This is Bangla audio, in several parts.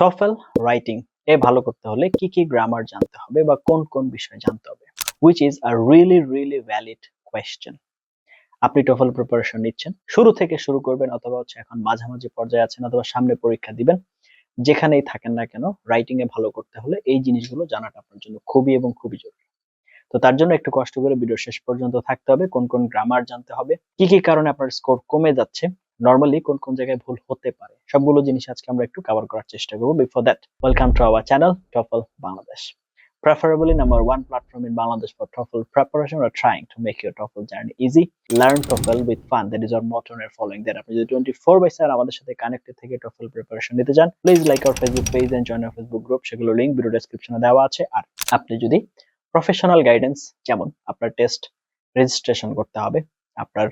টফেল রাইটিং এ ভালো করতে হলে কি কি গ্রামার জানতে হবে বা কোন কোন বিষয় জানতে হবে which is a really really valid question আপনি টফেল প্রিপারেশন নিচ্ছেন, শুরু থেকে শুরু করবেন অথবা হচ্ছে এখন মাঝামাঝি পর্যায়ে আছেন অথবা সামনে পরীক্ষা দিবেন, যেখানেই থাকেন না কেন রাইটিং এ ভালো করতে হলে এই জিনিসগুলো জানাটা আপনার জন্য খুবই এবং খুবই জরুরি। তো তার জন্য একটু কষ্ট করে ভিডিও শেষ পর্যন্ত থাকতে হবে, কোন কোন গ্রামার জানতে হবে, কি কি কারণে আপনার স্কোর কমে যাচ্ছে নর্মালি কোন কোন জায়গায় ভুল হতে পারে, সবগুলো জিনিস আজকে আমরা একটু কভার করার চেষ্টা করব before that welcome to our channel TOEFL Bangladesh preferably number one platform in Bangladesh for TOEFL preparation or trying to make your TOEFL journey easy. Learn TOEFL with fun. That is our motto and following that. আপনি যদি 24 বাই 7 আমাদের সাথে কানেক্টেড থেকে TOEFL প্রিপারেশন নিতে চান please like our Facebook page and join our Facebook group সেগুলো লিংক ভিডিও ডেসক্রিপশনে দেওয়া আছে আর আপনি যদি প্রফেশনাল গাইডেন্স যেমন আপনার টেস্ট রেজিস্ট্রেশন করতে হবে, আপনার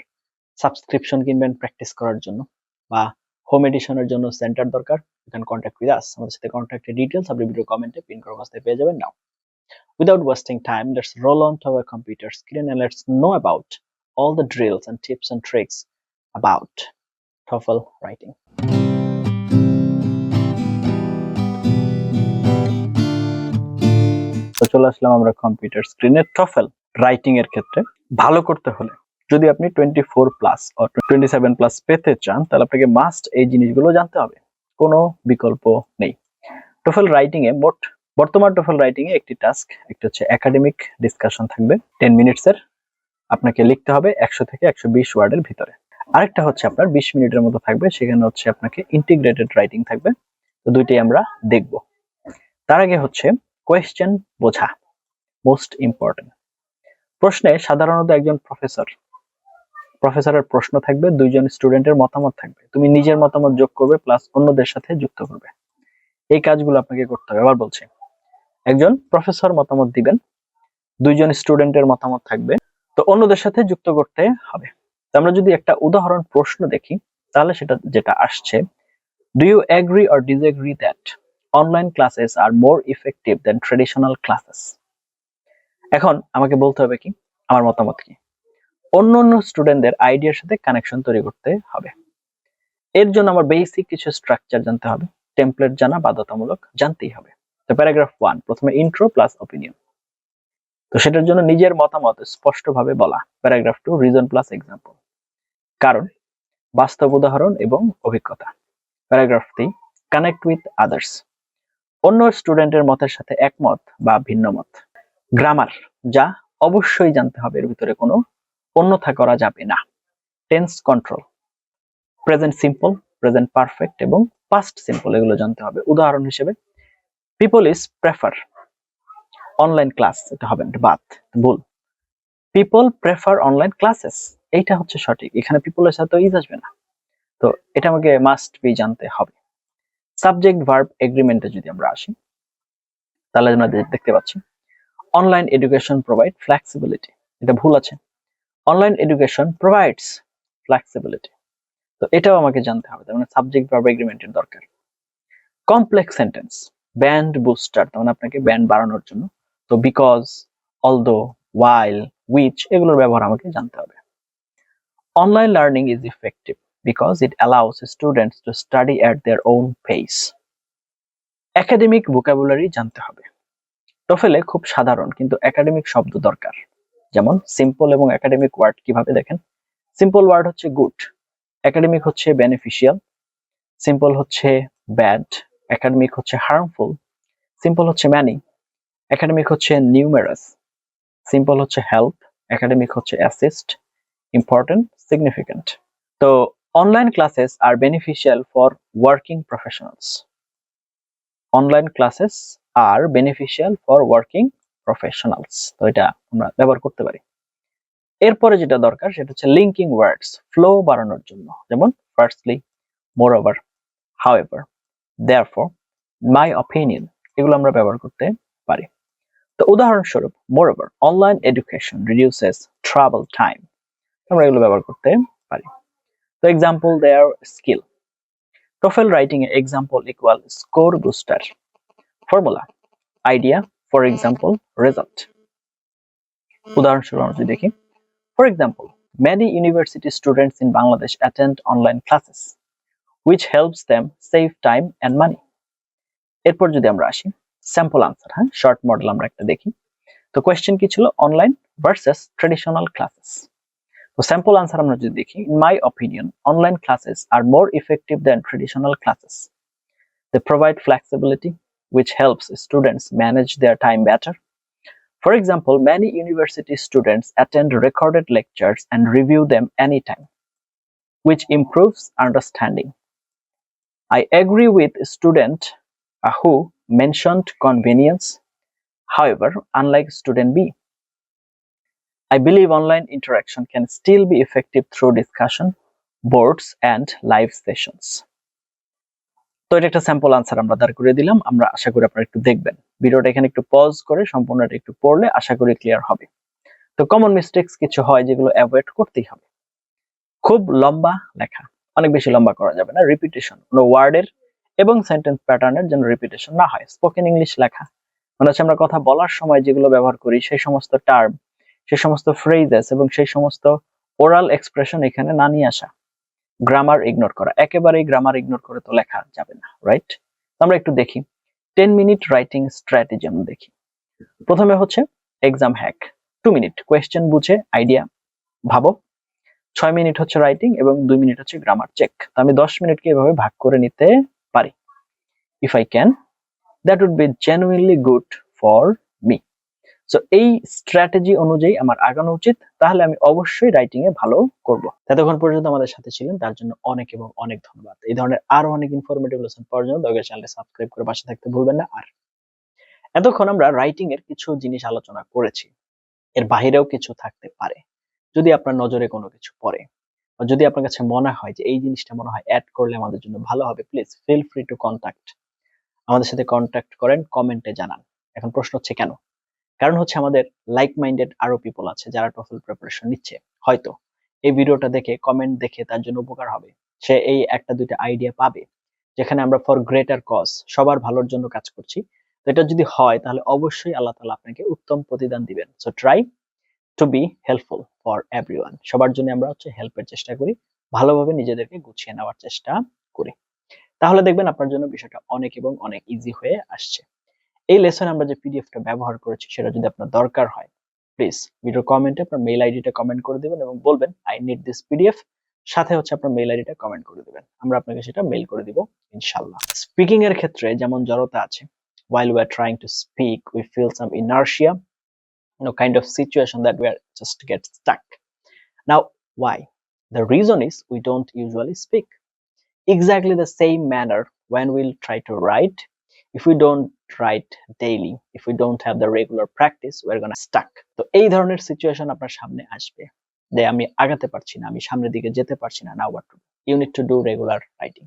সাবস্ক্রিপশন কিনবেন প্র্যাকটিস করার জন্য বা হোম এডিশনের জন্য সেন্টার দরকার। You can contact with us আমাদের সাথে কন্ট্যাক্টের ডিটেলস আপনি ভিডিও কমেন্টে পিন করা অবস্থায় পেয়ে যাবেন নাও Without wasting time, let's roll to our computer screen and let's know about all the drills and tips and tricks about TOEFL writing. তো চলে আসলাম আমরা কম্পিউটার স্ক্রিনে টফেল রাইটিং এর ক্ষেত্রে ভালো করতে হলে যদি আপনি twenty four plus twenty seven plus পেতে চান, তাহলে আপনাকে মাস্ট এই জিনিসগুলো জানতে হবে। কোনো বিকল্প নেই। টোফেল রাইটিং এ মোট, বর্তমান টোফেল রাইটিং এ একটি টাস্ক একটি হচ্ছে একাডেমিক ডিসকাশন থাকবে। টেন মিনিটস এর আপনাকে লিখতে হবে একশো থেকে একশো বিশ ওয়ার্ডের ভিতরে। আরেকটা হচ্ছে আপনার বিশ মিনিটের মতো থাকবে, সেখানে হচ্ছে আপনাকে ইন্টিগ্রেটেড রাইটিং থাকবে। তো দুইটাই আমরা দেখব। তার আগে হচ্ছে কোয়েশ্চেন বোঝা মোস্ট ইম্পর্টেন্ট প্রশ্নে সাধারণত একজন প্রফেসর প্রফেসরের প্রশ্ন থাকবে, দুইজন স্টুডেন্টের মতামত থাকবে। তুমি নিজের মতামত যোগ করবে প্লাস অন্যদের সাথে যুক্ত করবে। এই কাজগুলো আপনাকে করতে হবে। আবার বলছি, একজন প্রফেসর মতামত দিবেন, দুইজন স্টুডেন্টের মতামত থাকবে, তো অন্যদের সাথে যুক্ত করতে হবে। আমরা যদি একটা উদাহরণ প্রশ্ন দেখি, তাহলে সেটা যেটা আসছে do you agree or disagree that online classes are more effective than traditional classes এখন আমাকে বলতে হবে কি? আমার মতামত কি? অন্য অন্য স্টুডেন্টদের আইডিয়ার সাথে কানেকশন তৈরি করতে হবে। এর জন্য আমার বেসিক কিছু স্ট্রাকচার জানতে হবে। টেমপ্লেট জানা, বাধ্যতামূলক জানতেই হবে। তো প্যারাগ্রাফ ওয়ান প্রথমে ইন্ট্রো প্লাস অপিনিয়ন তো সেটার জন্য নিজের মতামত স্পষ্টভাবে বলা। Paragraph two reason plus example কারণ, বাস্তব উদাহরণ এবং অভিজ্ঞতা। Paragraph three connect with others অন্য স্টুডেন্টের মতের সাথে একমত বা ভিন্ন মত গ্রামার যা অবশ্যই জানতে হবে। এর ভিতরে কোনো অন্যথা করা যাবে না। Tense control present simple present perfect এবং পাস্ট সিম্পল এগুলো জানতে হবে। উদাহরণ হিসেবে people is prefer online class এটা হবে বাদ, ভুল। পিপল প্রেফার অনলাইন ক্লাসেস এইটা হচ্ছে সঠিক। এখানে পিপলের সাথে ইজ আসবে না। তো এটা আমাকে মাস্ট বি জানতে হবে। সাবজেক্ট ভার্ব এগ্রিমেন্টে যদি আমরা আসি, তাহলে আমরা দেখতে পাচ্ছি। অনলাইন এডুকেশন প্রোভাইড ফ্লেক্সিবিলিটি এটা ভুল আছে। অনলাইন এডুকেশন প্রোভাইডস ফ্লেক্সিবিলিটি তো এটাও আমাকে জানতে হবে মানে সাবজেক্ট ভার্ব এগ্রিমেন্টের দরকার। কমপ্লেক্স সেন্টেন্স ব্যান্ড বুস্টার তার মানে আপনাকে ব্যান্ড বাড়ানোর জন্য। তো বিকজ অলদো ওয়াইল উইচ এগুলোর ব্যবহার আমাকে জানতে হবে। Online learning is effective because it allows students to study at their own pace academic vocabulary জানতে হবে। টোফেলে খুব সাধারণ, কিন্তু একাডেমিক শব্দ দরকার। যেমন সিম্পল এবং একাডেমিক ওয়ার্ড কীভাবে দেখেন? সিম্পল ওয়ার্ড হচ্ছে গুড একাডেমিক হচ্ছে বেনিফিশিয়াল সিম্পল হচ্ছে ব্যাড একাডেমিক হচ্ছে হার্মফুল সিম্পল হচ্ছে ম্যানি একাডেমিক হচ্ছে নিউমেরাস সিম্পল হচ্ছে হেল্প একাডেমিক হচ্ছে অ্যাসিস্ট ইম্পর্টেন্ট সিগনিফিক্যান্ট তো online classes are beneficial for working professionals online classes are beneficial for working professionals তো এটা আমরা ব্যবহার করতে পারি। এরপরে যেটা দরকার, সেটা হচ্ছে লিঙ্কিং ওয়ার্ডস ফ্লো বাড়ানোর জন্য। যেমন firstly moreover however therefore my opinion এগুলো আমরা ব্যবহার করতে পারি। তো উদাহরণস্বরূপ moreover online education reduces travel time আমরা এগুলো ব্যবহার করতে পারি। তো example there skill TOEFL writing A example equal score booster formula idea for example result উদাহরণস্বরূপ আমরা যদি দেখি for example many university students in Bangladesh attend online classes which helps them save time and money. এরপর যদি আমরা আসি স্যাম্পল আনসার হ্যাঁ? শর্ট মডেল আমরা একটা দেখি। তো কোয়েশ্চেন কি ছিল? অনলাইন ভার্সেস ট্রেডিশনাল ক্লাসেস তো স্যাম্পল আনসার আমরা যদি দেখি in my opinion online classes are more effective than traditional classes they provide flexibility which helps students manage their time better. For example, many university students attend recorded lectures and review them anytime, which improves understanding. I agree with student uh, who mentioned convenience. However, unlike student B, I believe online interaction can still be effective through discussion, boards, and live sessions. তো এটা একটা স্যাম্পল আনসার আমরা দাঁড় করে দিলাম। আমরা আশা করি আপনারা একটু দেখবেন। ভিডিওটা এখানে একটু পজ করে সম্পূর্ণটা একটু পড়লে আশা করি ক্লিয়ার হবে। তো কমন মিস্টেক্স কিছু হয় যেগুলো অ্যাভয়েড করতেই হবে। খুব লম্বা লেখা। অনেক বেশি লম্বা করা যাবে না। রিপিটেশন কোনো ওয়ার্ডের এবং সেন্টেন্স প্যাটার্নের যেন রিপিটেশন না হয়। স্পোকেন ইংলিশ লেখা। মানে হচ্ছে আমরা কথা বলার সময় যেগুলো ব্যবহার করি, সেই সমস্ত টার্ম সেই সমস্ত ফ্রেজেস এবং সেই সমস্ত ওরাল এক্সপ্রেশন এখানে না নিয়ে আসা। গ্রামার ইগনোর করা। একেবারেই গ্রামার ইগনোর করে তো লেখা যাবে না রাইট আমরা একটু দেখি। টেন মিনিট রাইটিং স্ট্র্যাটেজি আমরা দেখি। প্রথমে হচ্ছে exam hack two minute question বুঝে আইডিয়া ভাবো। ছয় মিনিট হচ্ছে রাইটিং এবং দুই মিনিট হচ্ছে গ্রামার চেক তো আমি দশ মিনিটকে এভাবে ভাগ করে নিতে পারি। If I can that would be genuinely good for so এই স্ট্র্যাটেজি অনুযায়ী আমার আগানো উচিত। তাহলে আমি অবশ্যই রাইটিং এ ভালো করব। ততক্ষণ পর্যন্ত আমাদের সাথে ছিলেন, তার জন্য অনেক এবং অনেক ধন্যবাদ। এই ধরনের আরও অনেক ইনফরমেটিভ লেসন পাওয়ার জন্য দয়া করে চ্যানেলটি সাবস্ক্রাইব করে পাশে থাকতে ভুলবেন না। আর এতক্ষণ আমরা রাইটিং এর কিছু জিনিস আলোচনা করেছি। এর বাহিরেও কিছু থাকতে পারে, যদি আপনার নজরে কোনো কিছু পড়ে। যদি আপনার কাছে মনে হয় যে এই জিনিসটা মনে হয় অ্যাড করলে আমাদের জন্য ভালো হবে please feel free to contact আমাদের সাথে কন্ট্যাক্ট করেন কমেন্টে জানান। এখন প্রশ্ন হচ্ছে কেন? কারণ হচ্ছে আমাদের লাইক মাইন্ডেড আরও পিপল আছে যারা টফেল প্রিপারেশন নিচ্ছে। হয়তো এই ভিডিওটা দেখে কমেন্ট দেখে তার জন্য উপকার হবে। সে এই একটা দুইটা আইডিয়া পাবে, যেখানে আমরা ফর গ্রেটার কজ সবার ভালোর জন্য কাজ করছি। তো এটা যদি হয়, তাহলে অবশ্যই আল্লাহ তালা আপনাকে উত্তম প্রতিদান দিবেন। So try to be helpful for everyone সবার জন্য আমরা হচ্ছে হেল্পের চেষ্টা করি, ভালোভাবে নিজেদেরকে গুছিয়ে নেওয়ার চেষ্টা করি। তাহলে দেখবেন আপনার জন্য বিষয়টা অনেক এবং অনেক ইজি হয়ে আসছে। এই লেসন আমরা যে পিডিএফটা ব্যবহার করেছি সেটা যদি আপনার দরকার হয় প্লিজ ভিডিও কমেন্টে আপনার মেইল আইডিটা কমেন্ট করে দিবেন এবং বলবেন আই নিড দিস পিডিএফ সাথে হচ্ছে আপনার মেইল আইডিটা কমেন্ট করে দিবেন আমরা আপনাকে সেটা মেইল করে দিব ইনশাল্লাহ স্পিকিং এর ক্ষেত্রে যেমন জড়তা আছে while we are trying to speak we feel some inertia you know kind of situation that we are just get stuck now why the reason is we don't usually speak exactly the same manner when we'll try to write if we don't write daily. If we don't have the regular practice, we're gonna stuck. তো এই ধরনের সিচুয়েশন আপনার সামনে আসবে। যে আমি আগাতে পারছি না, আমি সামনের দিকে যেতে পারছি না now what you need to do regular writing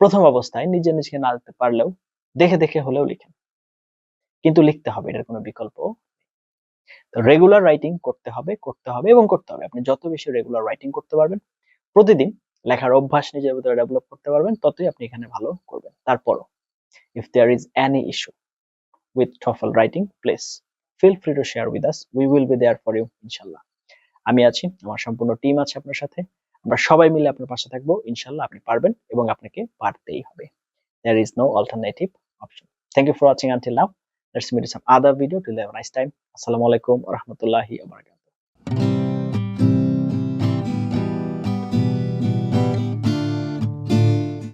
প্রথম অবস্থায় নিজে নিজেকে না লিখতে পারলেও দেখে দেখে হলেও লিখেন। কিন্তু লিখতে হবে, এটার কোনো বিকল্প তো রেগুলার রাইটিং করতে হবে করতে হবে এবং করতে হবে। আপনি যত বেশি রেগুলার রাইটিং করতে পারবেন, প্রতিদিন লেখার অভ্যাস নিজের ভিতরে ডেভেলপ করতে পারবেন, ততই আপনি এখানে ভালো করবেন। তারপরও if there is any issue with TOEFL writing, please feel free to share with us. We will be there for you, ইনশাল্লাহ আমি আছি আমার সম্পূর্ণ টিম আছে আপনার সাথে আমরা সবাই মিলে আপনার পাশে থাকব ইনশাল্লাহ আপনি পারবেন এবং আপনাকে পারতেই হবে there is no alternative option thank you for watching until now let's meet in some other video till have a nice time assalamu alaikum wa rahmatullahi wa barakatuh